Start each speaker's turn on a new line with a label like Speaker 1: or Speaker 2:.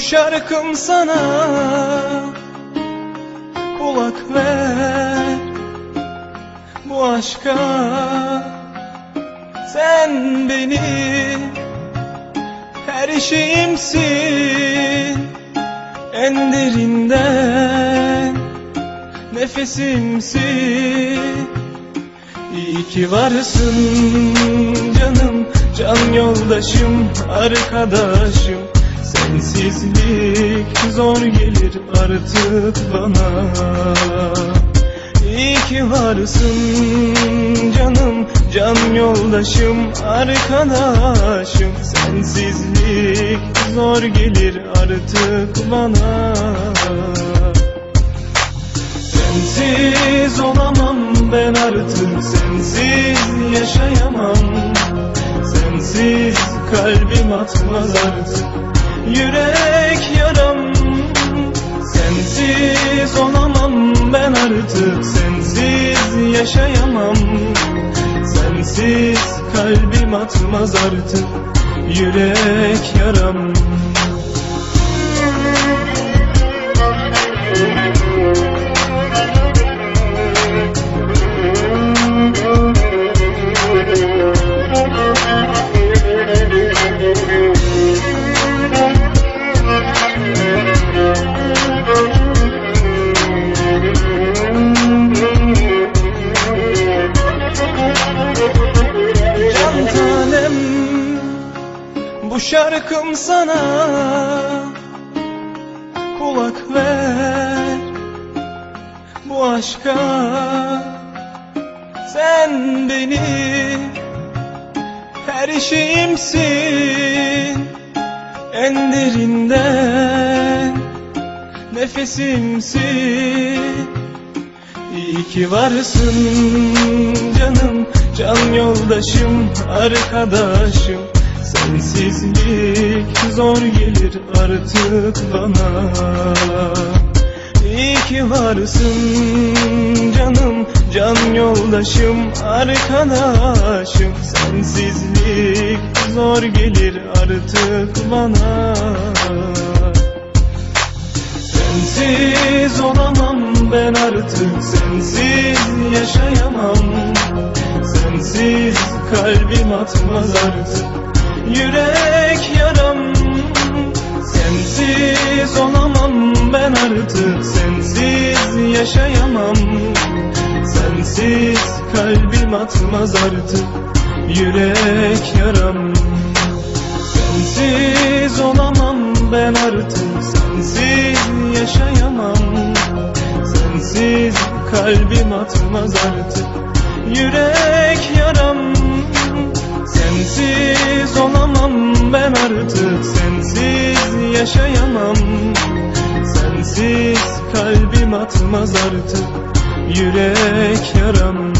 Speaker 1: şarkım sana. Kulak ver. Bu aşka sen benim her şeyimsin En derinden nefesimsin. İyi ki varsın canım Can yoldaşım, arkadaşım Sensizlik zor gelir artık bana. İyi ki varsın canım Can yoldaşım, arkadaşım. Sensizlik zor gelir artık bana. Sensiz olamam ben artık Sensiz yaşayamam. Sensiz kalbim atmaz artık Yürek yaram Sensiz olamam ben artık Sensiz yaşayamam. Sensiz kalbim atmaz artık Yürek yaram şarkım sana. Kulak ver. Bu aşka Sen benim Her şeyimsin En derinden Nefesimsin. İyi ki varsın canım Can yoldaşım, arkadaşım Sensizlik zor gelir artık bana. İyi ki varsın canım Can yoldaşım, arkadaşım. Sensizlik zor gelir artık bana. Sensiz olamam ben artık Sensiz yaşayamam. Sensiz kalbim atmaz artık Yürek yaram Sensiz olamam ben artık Sensiz yaşayamam. Sensiz kalbim atmaz artık Yürek yaram. Sensiz olamam ben artık Sensiz yaşayamam. Sensiz kalbim atmaz artık Yürek yaram. Sensiz yaşayamam. Sensiz kalbim atmaz artık Yürek yaram